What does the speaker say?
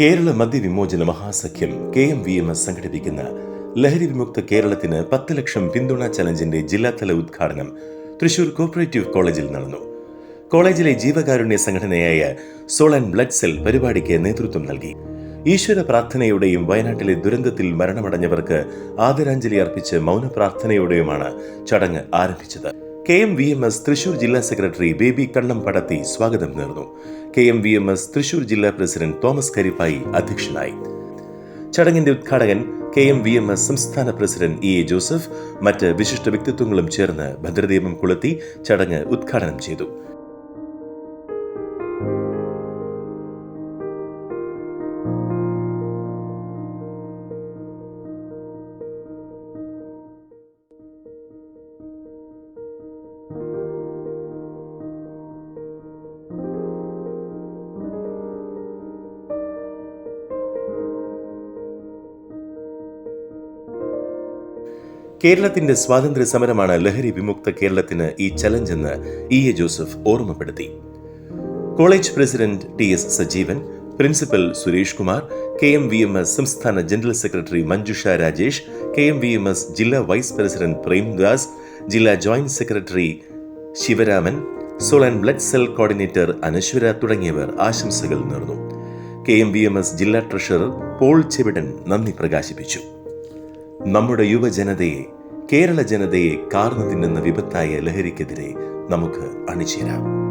കേരള മദ്യവിമോചന മഹാസഖ്യം K M V M S സംഘടിപ്പിക്കുന്ന ലഹരി വിമുക്ത കേരളത്തിന് പത്ത് ലക്ഷം പിന്തുണ ചലഞ്ചിന്റെ ജില്ലാതല ഉദ്ഘാടനം തൃശൂർ കോപ്പറേറ്റീവ് കോളേജിൽ നടന്നു. കോളേജിലെ ജീവകാരുണ്യ സംഘടനയായ സോൾ ബ്ലഡ് സെൽ പരിപാടിക്ക് നേതൃത്വം നൽകി. ഈശ്വര പ്രാർത്ഥനയോടെയും വയനാട്ടിലെ ദുരന്തത്തിൽ മരണമടഞ്ഞവർക്ക് ആദരാഞ്ജലി അർപ്പിച്ച് മൗന പ്രാർത്ഥനയോടെയുമാണ് ചടങ്ങ് ആരംഭിച്ചത്. K M V M S Thrissur ജില്ലാ സെക്രട്ടറി ബേബി കണ്ണം പടത്തി സ്വാഗതം നേർന്നു. K M V M S Thrissur ജില്ലാ പ്രസിഡന്റ് തോമസ് കരിപ്പായി അധ്യക്ഷനായി. ചടങ്ങിന്റെ ഉദ്ഘാടകൻ K M V M S സംസ്ഥാന പ്രസിഡന്റ് ഇ എ ജോസഫ് മറ്റ് വിശിഷ്ട വ്യക്തിത്വങ്ങളും ചേർന്ന് ഭദ്രദീപം കൊളുത്തി ചടങ്ങ് ഉദ്ഘാടനം ചെയ്തു. കേരളത്തിന്റെ സ്വാതന്ത്ര്യ സമരമാണ് ലഹരി വിമുക്ത കേരളത്തിന് ഈ ചലഞ്ച് എന്ന് ഇ. എ. ജോസഫ് ഓർമ്മപ്പെടുത്തി. College president T. S. Sajeevan principal Suresh Kumar K. M. V. M. S. സംസ്ഥാന general secretary Manjusha Rajesh K. M. V. M. S. ജില്ലാ വൈസ് പ്രസിഡന്റ് പ്രേംദാസ് ജില്ലാ joint secretary Sivaraman soul and blood cell coordinator Anaswara തുടങ്ങിയവർ ആശംസകൾ നേർന്നു. K. M. V. M. S. ജില്ലാ treasurer Paul Chevidan നന്ദി പ്രകാശിപ്പിച്ചു. നമ്മുടെ യുവജനതയെ കേരള ജനതയെ കാർന്നു തിന്നുന്ന വിപത്തായ ലഹരിക്കെതിരെ നമുക്ക് അണിചേരാം.